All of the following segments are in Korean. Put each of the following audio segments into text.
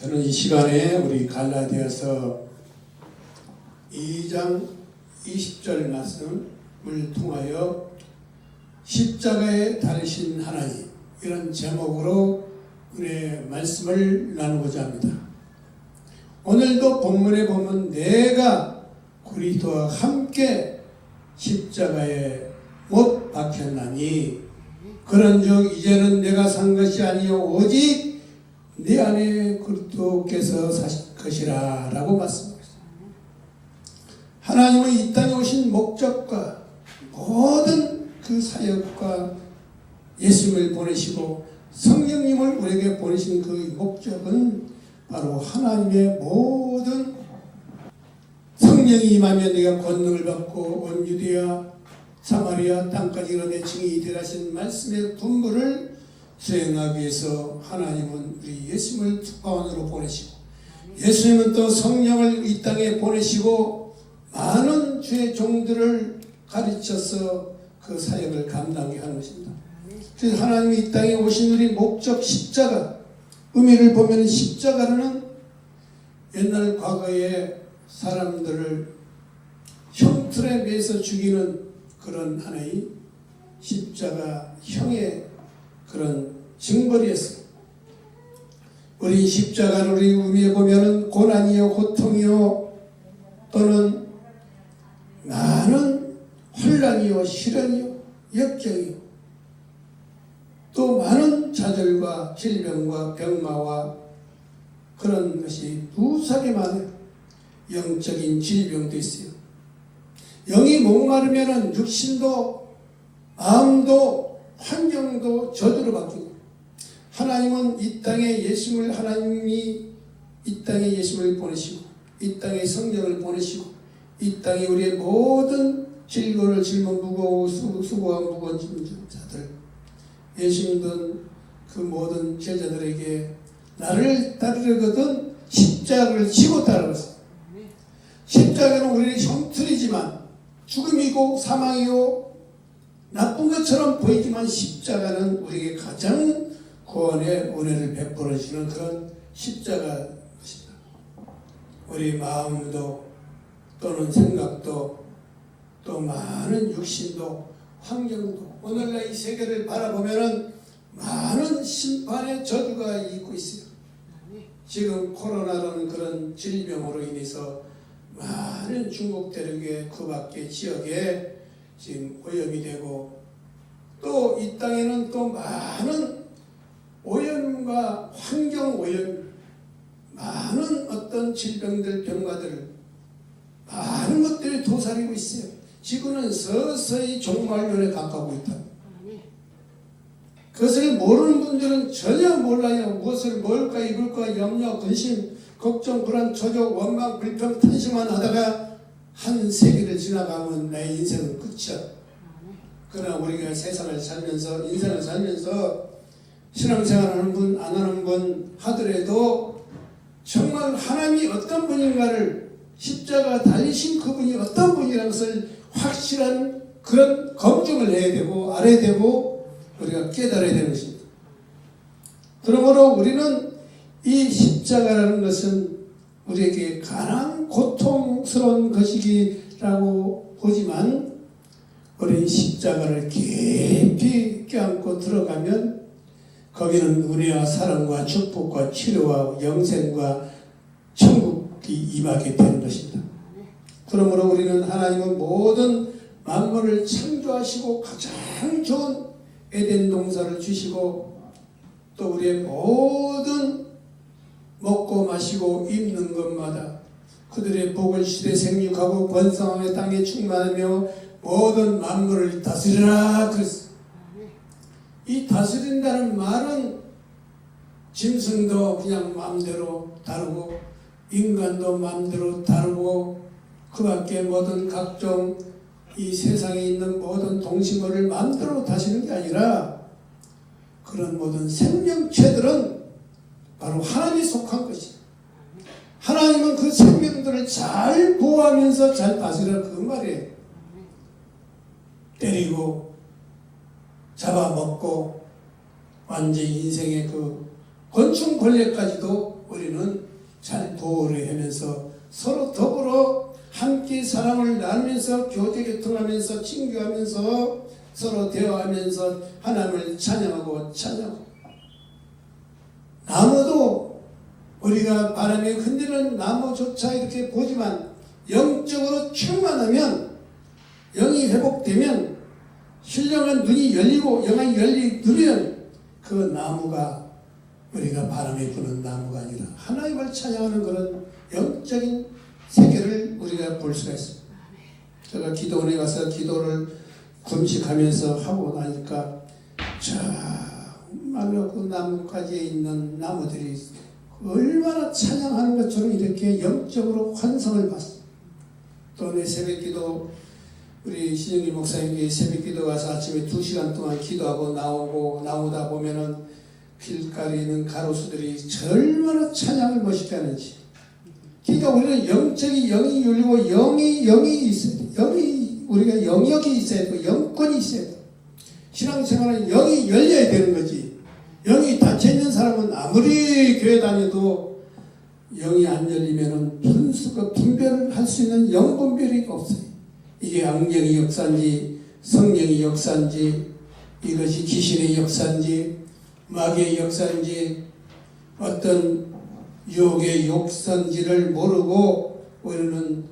저는 이 시간에 우리 갈라디아서 2장 20절 말씀을 통하여 십자가에 달리신 하나님 이런 제목으로 은혜 말씀을 나누고자 합니다. 오늘도 본문에 보면 내가 그리스도와 함께 십자가에 못 박혔나니 그런즉 이제는 내가 산 것이 아니요 오직 내 안에 그리스도께서 사실 것이라 라고 말씀하셨습니다. 하나님은 이 땅에 오신 목적과 모든 그 사역과 예수님을 보내시고 성령님을 우리에게 보내신 그 목적은 바로 하나님의 모든 성령이 임하면 네가 권능을 받고 온 유대야 사마리아 땅까지 이르내 증인이 되라 하신 말씀의 분부를 수행하기 위해서 하나님은 우리 예수님을 특파원으로 보내시고 예수님은 또 성령을 이 땅에 보내시고 많은 주의 종들을 가르쳐서 그 사역을 감당하게 하는 것입니다. 그래서 하나님이 이 땅에 오신 우리 목적 십자가 의미를 보면 십자가는 옛날 과거에 사람들을 형틀에 매서 죽이는 그런 하나의 십자가 형의 그런 징벌이었어요. 우리 십자가를 의미해 보면은 고난이요 고통이요 또는 많은 혼란이요 시련이요 역경이요 또 많은 좌절과 질병과 병마와 그런 것이 무수하게 많아요. 영적인 질병도 있어요. 영이 목마르면 육신도 마음도 환경도 저주로 바뀌고 하나님은 이 땅에 예수를 하나님이 이 땅에 예수를 보내시고 이 땅에 성령을 보내시고 이 땅에 우리의 모든 질거를 짊어 무거워 수고와 무거운 자들 예수님은 그 모든 제자들에게 나를 따르려거든 십자가를 지고 따르었어. 십자가는 우리의 형틀이지만 죽음이고 사망이요 나쁜 것처럼 보이지만 십자가는 우리에게 가장 구원의 은혜를 베풀어 주는 그런 십자가 것이다. 우리 마음도 또는 생각도 또 많은 육신도 환경도 오늘날 이 세계를 바라보면은 많은 심판의 저주가 있고 있어요. 지금 코로나라는 그런 질병으로 인해서 많은 중국 대륙의 그 밖의 지역에 지금 오염이 되고 또 이 땅에는 또 많은 오염과 환경 오염, 많은 어떤 질병들, 병마들, 많은 것들이 도사리고 있어요. 지구는 서서히 종말론에 가까우고 있다. 그것을 모르는 분들은 전혀 몰라요. 무엇을 먹을까 입을까 염려, 근심, 걱정, 불안, 조조, 원망, 불평, 탄심만 하다가 한 세기를 지나가면 내 인생은 끝이야. 그러나 우리가 세상을 살면서 인생을 살면서 신앙생활 하는 분, 안 하는 분 하더라도 정말 하나님이 어떤 분인가를 십자가 달리신 그분이 어떤 분이라는 것을 확실한 그런 검증을 해야 되고 알아야 되고 우리가 깨달아야 되는 것입니다. 그러므로 우리는 이 십자가라는 것은 우리에게 가장 고통스러운 것이기라고 보지만 우리 십자가를 깊이 껴안고 들어가면 거기는 은혜와 사랑과 축복과 치료와 영생과 천국이 임하게 되는 것입니다. 그러므로 우리는 하나님은 모든 만물을 창조하시고 가장 좋은 에덴 동산을 주시고 또 우리의 모든 먹고 마시고 입는 것마다 그들의 복을 시대 생육하고 번성하며 땅에 충만하며 모든 만물을 다스리라 그랬어. 이 다스린다는 말은 짐승도 그냥 마음대로 다르고 인간도 마음대로 다르고 그 밖에 모든 각종 이 세상에 있는 모든 동식물을 마음대로 다스리는 게 아니라 그런 모든 생명체들은 바로 하나님이 속한 것이다. 하나님은 그 생명들을 잘 보호하면서 잘 다스리라 그 말이에요. 때리고 잡아먹고 완전히 인생의 그 곤충 벌레까지도 우리는 잘 보호를 하면서 서로 더불어 함께 사랑을 나누면서 교제 교통하면서 친교하면서 서로 대화하면서 하나님을 찬양하고 찬양하고 나무도 우리가 바람에 흔드는 나무조차 이렇게 보지만 영적으로 충만하면 영이 회복되면 신령한 눈이 열리고 영이 열리면 그 나무가 우리가 바람에 부는 나무가 아니라 하나님을 찬양하는 그런 영적인 세계를 우리가 볼 수가 있습니다. 제가 기도원에 가서 기도를 금식하면서 하고 나니까 정말로 그 나무가지에 있는 나무들이 얼마나 찬양하는 것처럼 이렇게 영적으로 환성을 받습니다. 또내 새벽기도 우리 신영기 목사님께 새벽기도 가서 아침에 두 시간 동안 기도하고 나오고 나오다 보면은 길가에 있는 가로수들이 얼마나 찬양을 멋있게 하는지. 그러니까 우리는 영적인 영이 열리고 영이 영이 있어야 돼. 영이 우리가 영역이 있어야 돼. 영권이 있어야 돼. 신앙생활은 영이 열려야 되는 거지. 영이 닫혀 있는 사람은 아무리 교회 다녀도 영이 안 열리면은 분수가 분별을 할수 있는 영 분별이 없어요. 이게 악령의 역사인지 성령의 역사인지 이것이 귀신의 역사인지 마귀의 역사인지 어떤 유혹의 역사인지를 모르고 우리는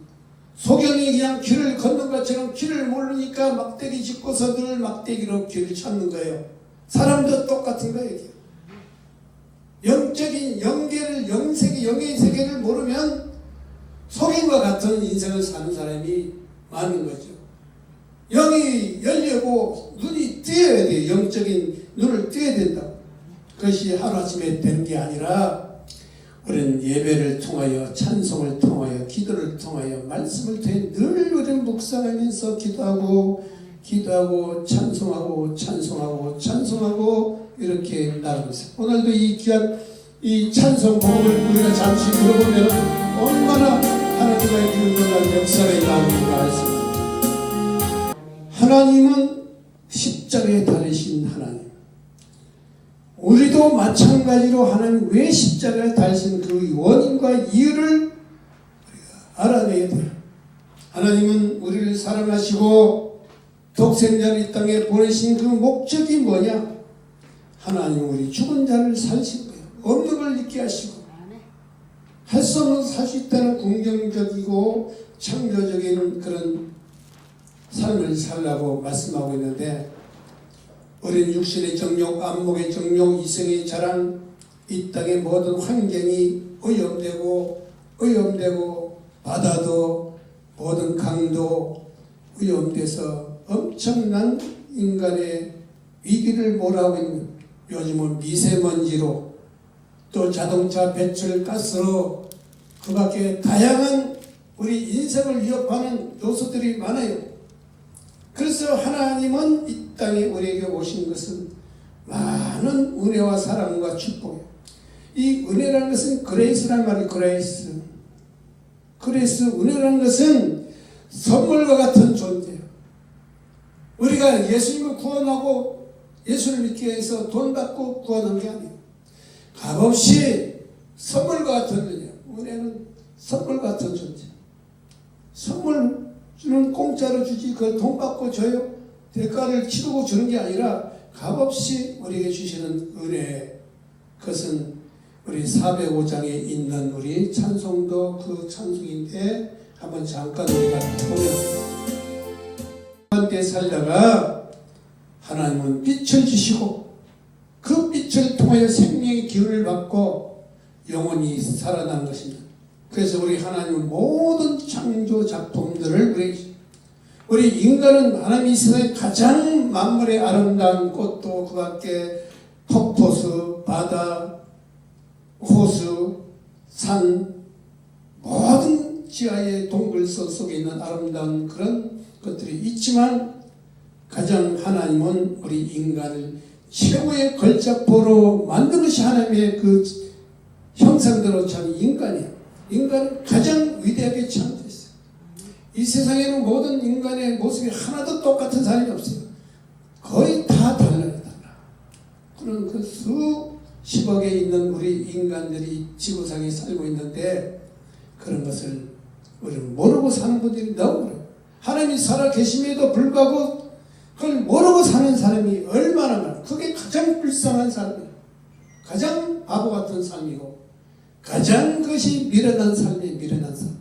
소경이 그냥 길을 걷는 것처럼 길을 모르니까 막대기 짚고서 늘 막대기로 길을 찾는 거예요. 사람도 똑같은 거예요. 이게. 영적인 영계를 영세계 영의 세계를 모르면 속인과 같은 인생을 사는 사람이 많은 거죠. 영이 열리고 눈이 뜨여야 돼요. 영적인 눈을 뜨여야 된다. 그것이 하루아침에 되는 게 아니라 우리는 예배를 통하여 찬송을 통하여 기도를 통하여 말씀을 통해 늘 우리는 묵상하면서 기도하고 기도하고 찬송하고 찬송하고 찬송하고 이렇게 있어요. 오늘도 이 귀한 이 찬송 복음을 우리가 잠시 들어보면 얼마나 하나님의 그 놀라운 역사가 나오는가 했습니다. 하나님은 십자가에 달리신 하나님. 우리도 마찬가지로 하나님 왜 십자가에 달리신 그 원인과 이유를 우리가 알아내야 돼요. 하나님은 우리를 사랑하시고 독생자를 이 땅에 보내신 그 목적이 뭐냐? 하나님 우리 죽은 자를 살신 거예요. 없는 걸 있게 하시고 할수 없는 살수 있다는 긍정적이고 창조적인 그런 삶을 살라고 말씀하고 있는데 우리는 육신의 정욕, 안목의 정욕, 이성의 자랑, 이 땅의 모든 환경이 오염되고 오염되고 바다도 모든 강도 오염돼서 엄청난 인간의 위기를 몰아오고 있는 요즘은 미세먼지로 또 자동차 배출 가스로 그 밖에 다양한 우리 인생을 위협하는 요소들이 많아요. 그래서 하나님은 이 땅에 우리에게 오신 것은 많은 은혜와 사랑과 축복이에요. 이 은혜라는 것은 그레이스란 말이 그레이스. 그레이스 은혜라는 것은 선물과 같은 존재예요. 우리가 예수님을 구원하고 예수를 믿기 위해서 돈 받고 구원한 게 아니에요. 값없이 선물과 같은 은혜예요. 은혜는 선물 같은 존재. 선물은 공짜로 주지 그 돈 받고 줘요. 대가를 치르고 주는 게 아니라 값없이 우리에게 주시는 은혜. 그것은 우리 405장에 있는 우리 찬송도 그 찬송인데 한번 잠깐 우리가 보면 한때 살다가 하나님은 빛을 주시고 그 빛을 통하여 생명의 기운을 받고 영원히 살아난 것입니다. 그래서 우리 하나님은 모든 창조 작품들을 우리 우리 인간은 하나님 이 세상에 가장 만물의 아름다운 꽃도 그 밖에 폭포수, 바다, 호수, 산 모든 지하의 동굴서 속에 있는 아름다운 그런 것들이 있지만 가장 하나님은 우리 인간을 최고의 걸작포로 만든 것이 하나님의 그 형상대로 참 인간이에요. 인간은 가장 위대하게 창조했어요. 이 세상에는 모든 인간의 모습이 하나도 똑같은 사람이 없어요. 거의 다 달라요, 달라. 그런 그 수, 10억에 있는 우리 인간들이 지구상에 살고 있는데 그런 것을 우리는 모르고 사는 분들이 너무. 하나님이 살아 계심에도 불구하고 그걸 모르고 사는 사람이 얼마나 많아. 그게 가장 불쌍한 삶이에요. 가장 바보 같은 삶이고 가장 그것이 미련한 삶이 미련한 삶.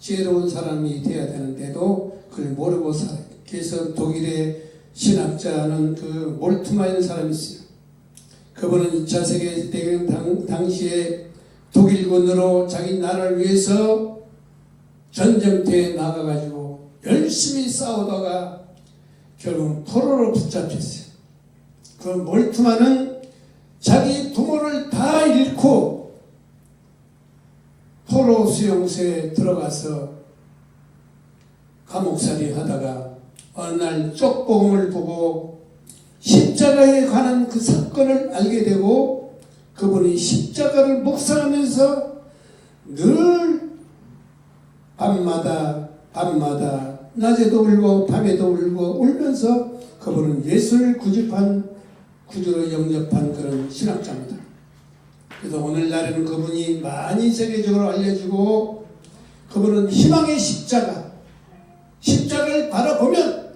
지혜로운 사람이 되어야 되는데도 그걸 모르고 살아요. 그래서 독일의 신학자는 그 몰트마이는 사람이 있어요. 그분은 2차 세계대전 당, 당시에 독일군으로 자기 나라를 위해서 전쟁터에 나가가지고 열심히 싸우다가 결국 포로로 붙잡혔어요. 그 몰트만은 자기 부모를 다 잃고 포로 수용소에 들어가서 감옥살이 하다가 어느 날 쪽복음을 보고 십자가에 관한 그 사건을 알게 되고 그분이 십자가를 묵상하면서 늘 밤마다 밤마다 낮에도 울고 밤에도 울고 울면서 그분은 예수를 구집한 구주로 영접한 그런 신학자입니다. 그래서 오늘날에는 그분이 많이 세계적으로 알려지고 그분은 희망의 십자가 십자가를 바라보면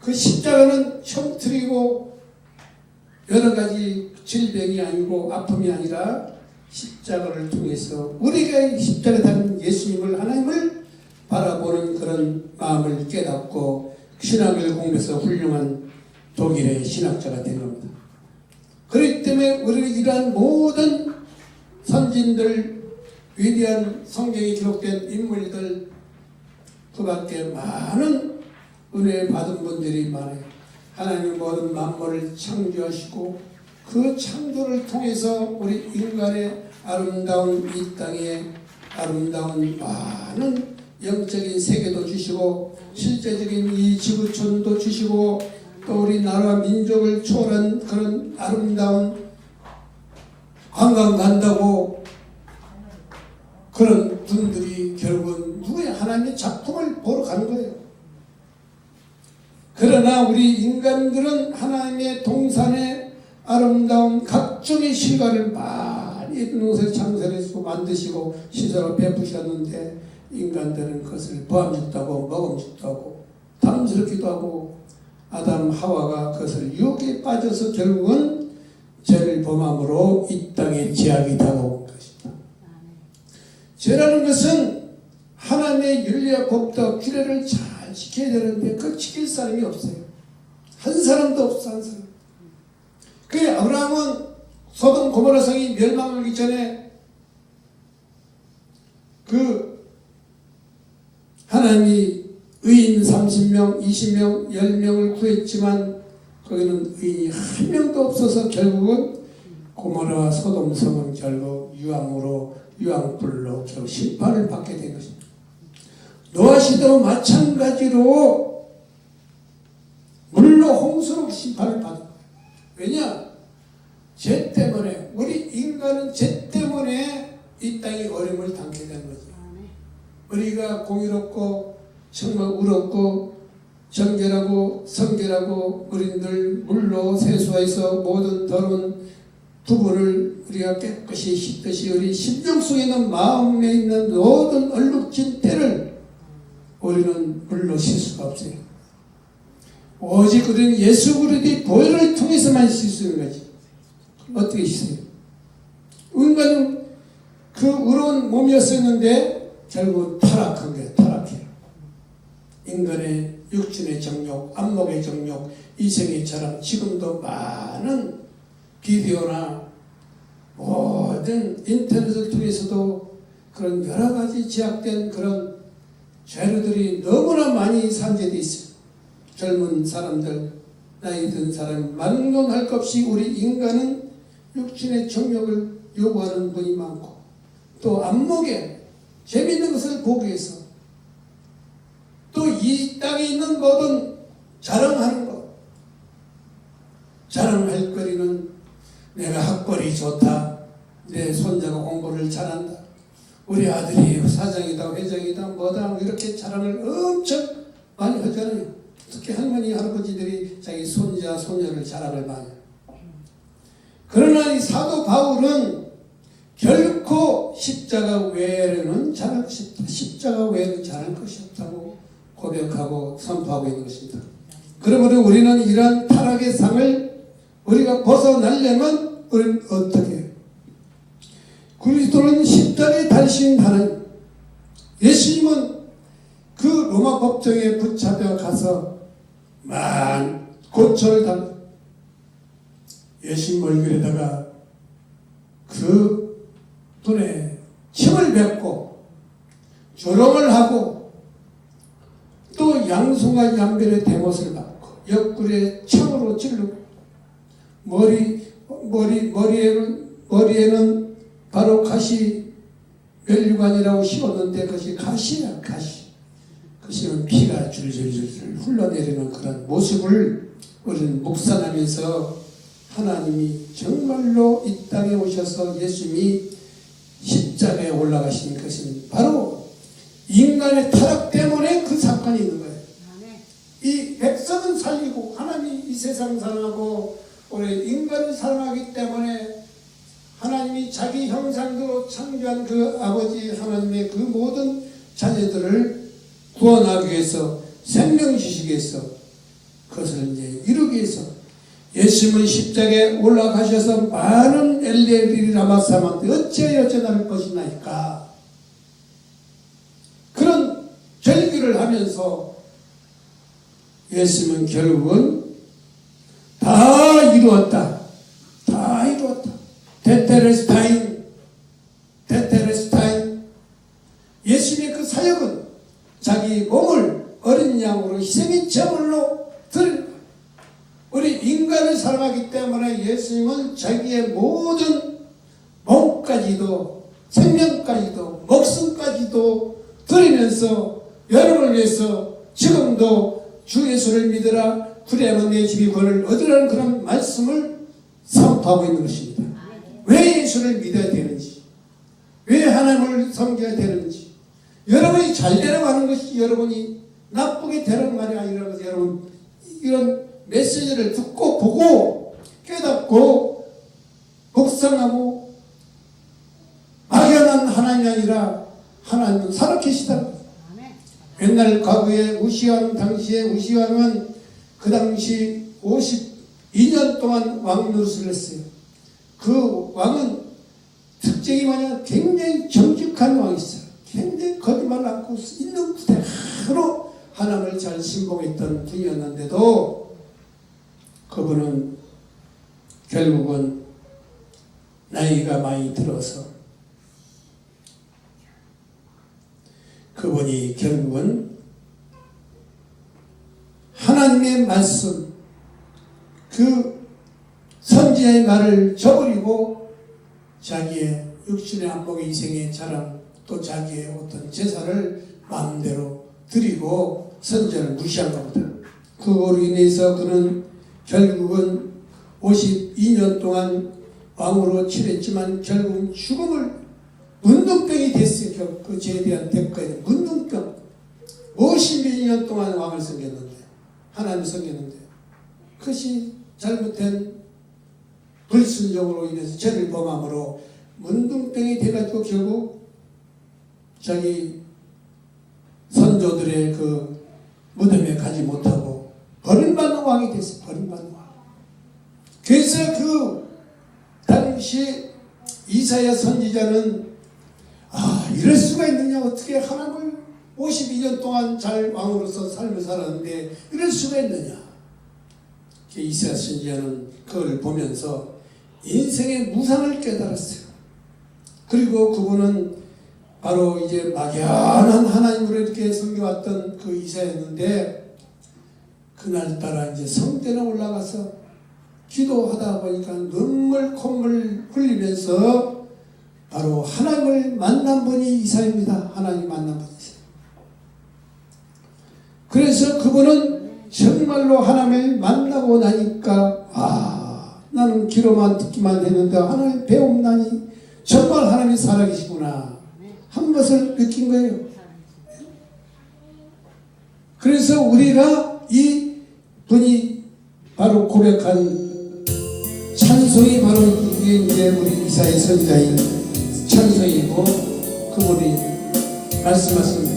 그 십자가는 형틀이고 여러 가지 질병이 아니고 아픔이 아니라 십자가를 통해서 우리가 십자가에 달린 예수님을 하나님을 바라보는 그런 마음을 깨닫고 신학을 공부해서 훌륭한 독일의 신학자가 된 겁니다. 그렇기 때문에 우리는 이러한 모든 선진들 위대한 성경에 기록된 인물들 그 밖에 많은 은혜 받은 분들이 많아요. 하나님 모든 만물을 창조하시고 그 창조를 통해서 우리 인간의 아름다운 이 땅에 아름다운 많은 영적인 세계도 주시고 실제적인 이 지구촌도 주시고 또 우리 나라 민족을 초월한 그런 아름다운 관광 간다고 그런 분들이 결국은 누구의 하나님의 작품을 보러 가는 거예요. 그러나 우리 인간들은 하나님의 동산의 아름다운 각종의 실과를 많이 농사 창설해서 만드시고 시설을 베푸셨는데 보암직도 하고 먹음직도 하고 탐스럽기도 하고 아담 하와가 그것을 유혹에 빠져서 결국은 죄를 범함으로 이 땅에 제약이 다가온 것이다. 죄라는 것은 하나님의 윤리와 법도 규례를 잘 지켜야 되는데 그 지킬 사람이 없어요. 한 사람도 없어 한 사람. 그 아브라함은 소돔 고모라 성이 멸망하기 전에 그 하나님이 의인 30명, 20명, 10명을 구했지만 거기는 의인이 한 명도 없어서 결국은 고모라와 소돔 성은 결국 유황으로 유황불로 결국 심판을 받게 된 것입니다. 노아 시대도 마찬가지로 물로 홍수로 심판을 받은. 왜냐? 죄 때문에 우리 인간은 죄 때문에 이 땅에 어려움을 당게 된 거죠. 우리가 공의롭고 정말 우롭고 정결하고 성결하고 우리들 물로 세수해서 모든 더러운 부분을 우리가 깨끗이 씻듯이 우리 심령 속에 있는 마음에 있는 모든 얼룩진 때를 우리는 물로 씻을 수가 없어요. 오직 우리는 예수 그리스도의 보혈을 통해서만 씻는 거지. 어떻게 씻어요? 인간은 그 의로운 몸이었었는데 결국 타락한 거예요. 타락해요. 인간의 육신의 정욕, 안목의 정욕, 이생의 자랑, 지금도 많은 비디오나 모든 인터넷을 통해서도 그런 여러 가지 제약된 그런 재료들이 너무나 많이 산재되어 있어요. 젊은 사람들, 나이 든 사람, 막론할 것 없이 우리 인간은 육신의 정욕을 요구하는 분이 많고 또 안목에 재미있는 것을 보기 위해서. 또 이 땅에 있는 모든 자랑하는 것. 자랑할 거리는 내가 학벌이 좋다. 내 손자가 공부를 잘한다. 우리 아들이 사장이다 회장이다 뭐다 이렇게 자랑을 엄청 많이 하잖아요. 특히 할머니 할아버지들이 자기 손자 손녀를 자랑을 많이. 그러나 이 사도 바울은 결코 십자가 외에는 잘할. 십자가 외에는 잘할 것이 없다고 고백하고 선포하고 있는 것입니다. 그러므로 우리는 이러한 타락의 상을 우리가 벗어나려면 우리는 어떻게? 그리스도는 십자가에 달신 하나님 예수님은 그 로마 법정에 붙잡혀 가서 만 고초를 당 예수님 얼굴에다가 그 눈에 침을 뱉고 조롱을 하고 또 양손과 양변의 대못을 받고 옆구리에 창으로 찌르고 머리 머리 머리에는 머리에는 바로 가시 멸류관이라고 씌웠는데 그것이 가시야 가시. 그것은 피가 줄줄줄줄 흘러내리는 그런 모습을 우리는 묵상하면서 하나님이 정말로 이 땅에 오셔서 예수님이 십자가에 올라가신 것은 바로 인간의 타락 때문에 그 사건이 있는 거예요. 이 백성은 살리고 하나님이 이 세상 사랑하고 우리 인간을 사랑하기 때문에 하나님이 자기 형상대로 창조한 그 아버지 하나님의 그 모든 자녀들을 구원하기 위해서 생명 주시기 위해서 그것을 이제 이루기 위해서 예수님은 십자가에 올라가셔서 많은 엘레리리 라마사만테 어찌하여 전할 것이나이까 그런 절규를 하면서 예수님은 결국은 다 이루었다. 다 이루었다. 테테레스타인. 예수님의 그 사역은 자기 몸을 어린 양으로 희생의 제물로 드린 거예요. 우리 사랑하기 때문에 예수님은 자기의 모든 몸까지도 생명까지도 목숨까지도 드리면서 여러분을 위해서 지금도 주 예수를 믿으라 그래야만 내 집이 구원을 얻으라는 그런 말씀을 선포하고 있는 것입니다. 왜 예수를 믿어야 되는지 왜 하나님을 섬겨야 되는지 여러분이 잘 되라고 하는 것이 여러분이 나쁘게 되라는 말이 아니라는 것을 여러분 이런 메시지를 듣고 보고 깨닫고 묵상하고 막연한 하나님이 아니라 하나님은 살아계시다는 거예요. 옛날 과거에 우시왕 당시에 우시왕은 그 당시 52년 동안 왕 노릇을 했어요. 그 왕은 특징이 뭐냐 굉장히 정직한 왕이었어요. 굉장히 거짓말 않고 있는 그대로 하나님을 잘 신봉했던 분이었는데도 그분은 결국은 나이가 많이 들어서 그분이 결국은 하나님의 말씀 그 선지자의 말을 저버리고 자기의 육신의 안목의 이생의 자랑 또 자기의 어떤 제사를 마음대로 드리고 선지자를 무시한 겁니다. 그거로 인해서 그는 결국은 52년 동안 왕으로 칠했지만 결국은 죽음을 문둥병이 됐어요. 그- 그 죄에 대한 대가에 문둥병. 50년 동안 왕을 섬겼는데 하나님을 섬겼는데 그것이 잘못된 불순종으로 인해서 죄를 범함으로 문둥병이 돼가지고 결국 자기 선조들의 그 무덤에 가지 못하고 버림받는 왕이 됐어요. 버림받는 왕. 그래서 그 당시 이사야 선지자는 아 이럴 수가 있느냐? 어떻게 하나님을 52년 동안 잘 왕으로서 삶을 살았는데 이럴 수가 있느냐? 그 이사야 선지자는 그걸 보면서 인생의 무상을 깨달았어요. 그리고 그분은 바로 이제 막연한 하나님으로 이렇게 섬겨왔던 그 이사였는데 그날따라 이제 성전에 올라가서 기도하다 보니까 눈물 콧물 흘리면서 바로 하나님을 만난 분이 이사입니다. 하나님 만난 분이 이사. 그래서 그분은 정말로 하나님을 만나고 나니까 아 나는 귀로만 듣기만 했는데 하나님 배움나니 정말 하나님이 살아계시구나 한 것을 느낀 거예요. 그래서 우리가 이 분이 바로 고백한 찬송 찬송이 바로 이게 이제 우리 이사의 선자인 찬송이고 그분이 말씀하신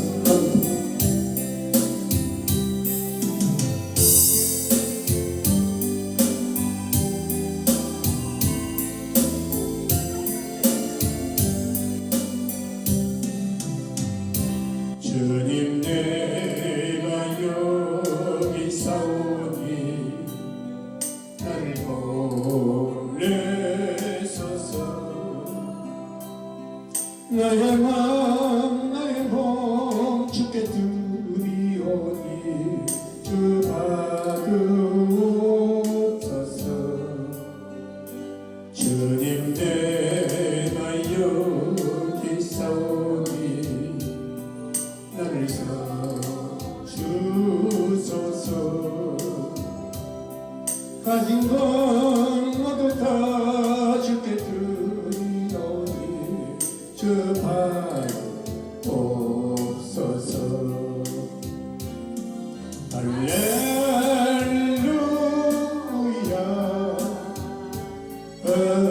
Jesus.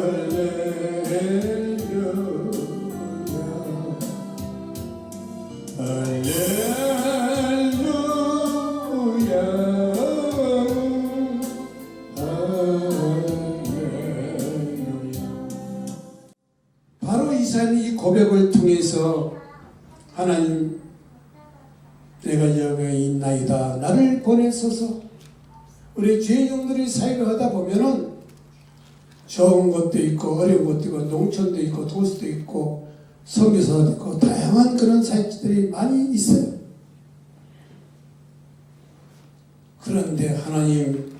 있고 어려운 것도 있고 농촌도 있고 도시도 있고 선교사도 있고 다양한 그런 사역들이 많이 있어요. 그런데 하나님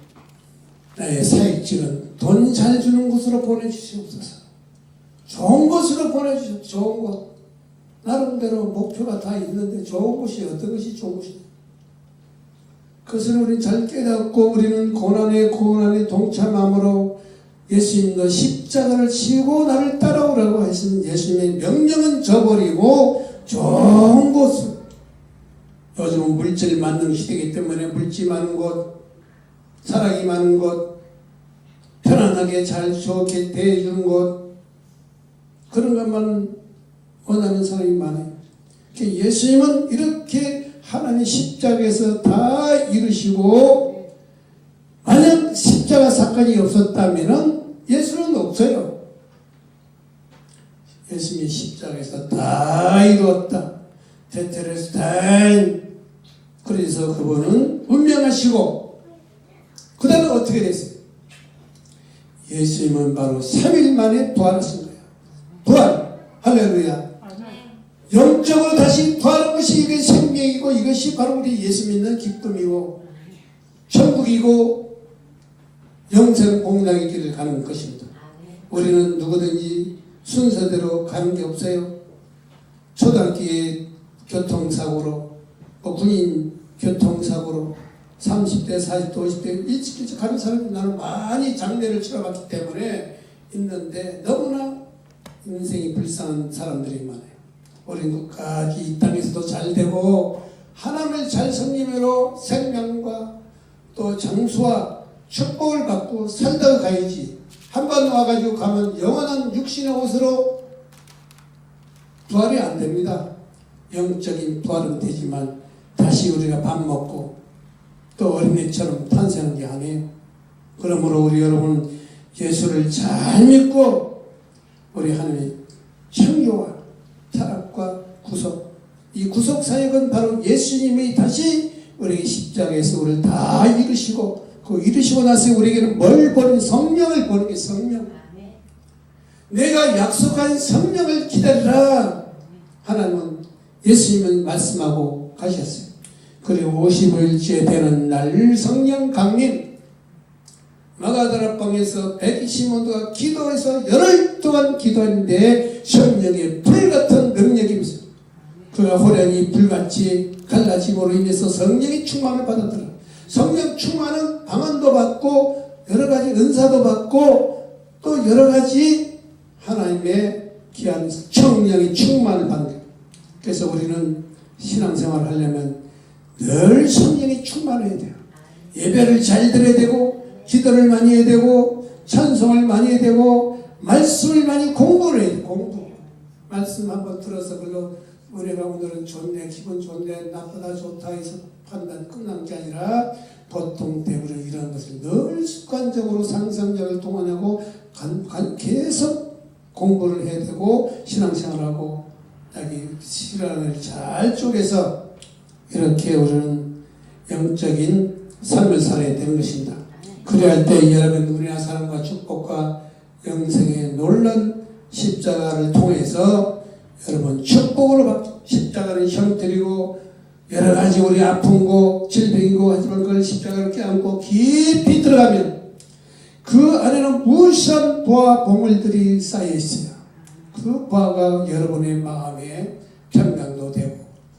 나의 사역지는 돈 잘 주는 곳으로 보내주시옵소서. 좋은 곳으로 보내주십시오. 좋은 곳. 나름대로 목표가 다 있는데 좋은 곳이 어떤 것이 좋은 곳이냐. 그것을 우리 잘 깨닫고 우리는 고난에 고난에 동참함으로 예수님도 십자가를 지고 나를 따라오라고 하신 예수님의 명령은 저버리고 좋은 곳 요즘은 물질 만능 시대이기 때문에 물질 많은 곳, 사랑이 많은 곳, 편안하게 잘 좋게 대해주는 곳, 그런 것만 원하는 사람이 많아요. 그러니까 예수님은 이렇게 하나님 십자가에서 다 이루시고 십자가 사건이 없었다면 예수는 없어요. 예수님이 십자가에서 다 이루었다. 테테레스타인. 그래서 그분은 운명하시고 그 다음에 어떻게 됐어요? 예수님은 바로 3일 만에 부활하신 거예요. 부활. 할렐루야. 영적으로 다시 부활한 것이 이게 생명이고 이것이 바로 우리 예수 믿는 기쁨이고 천국이고 영생 공양의 길을 가는 것입니다. 우리는 누구든지 순서대로 가는 게 없어요. 초등학교에 교통사고로, 뭐 군인 교통사고로 30대, 40대, 50대 일찍 일찍 가는 사람이 나는 많이 장례를 치러봤기 때문에 있는데 너무나 인생이 불쌍한 사람들이 많아요. 우리는 끝까지 이 땅에서도 잘 되고 하나님을 잘 섬김으로 생명과 또 장수와 축복을 받고 살다 가야지. 한 번 와가지고 가면 영원한 육신의 옷으로 부활이 안 됩니다. 영적인 부활은 되지만 다시 우리가 밥 먹고 또 어린애처럼 탄생하는 게 아니에요. 그러므로 우리 여러분 예수를 잘 믿고 우리 하나님의 청교와 타락과 구속 이 구속 사역은 바로 예수님이 다시 우리에게 십자가에서 우리를 다 이루시고 그 이루시고 나서 우리에게는 뭘 보는 성령을 보는 게 성령. 내가 약속한 성령을 기다리라. 하나님은 예수님은 말씀하고 가셨어요. 그리고 50일째 되는 날 성령 강림. 마가다락방에서 120원도가 기도해서 열흘 동안 기도했는데 성령의 불같은 능력이 있어요. 그가 호련히 불같이 갈라짐으로 인해서 성령의 충만을 받았더라. 성령 충만은 방언도 받고 여러 가지 은사도 받고 또 여러 가지 하나님의 귀한 청령의 충만을 받는 거예요. 그래서 우리는 신앙생활을 하려면 늘 성령이 충만해야 돼요. 예배를 잘 드려야 되고 기도를 많이 해야 되고 찬송을 많이 해야 되고 말씀을 많이 공부를 해야 돼 공부 말씀 한번 들어서 그걸로 우리가 오늘은 좋네 기분 좋네 나쁘다 좋다 해서 판단 끝난 게 아니라 보통 대부분 이런 것을 늘 습관적으로 상상력을 동원하고 간, 간, 계속 공부를 해야 되고 신앙생활하고 자기 시간을 잘 쪼개서 이렇게 우리는 영적인 삶을 살아야 되는 것입니다. 그래야 할 때 여러분 우리나라 사람과 축복과 영생의 놀란 십자가를 통해서 여러분 축복으로 받 십자가는 형들이고 여러 가지 우리 아픈고 질병이고 하지만 그걸 십자가를 껴안고 깊이 들어가면 그 안에는 무수한 보화 보물들이 쌓여 있어요. 그 보화가 여러분의 마음에 평강도 되고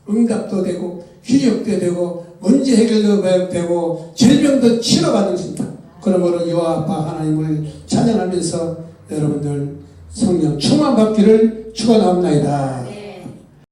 응답도 되고 희력도 되고 문제 해결도 되고 질병도 치료받는 것입니다. 그러므로 여호와 아빠 하나님을 찬양하면서 여러분들 성령 충만 받기를 축원합니다.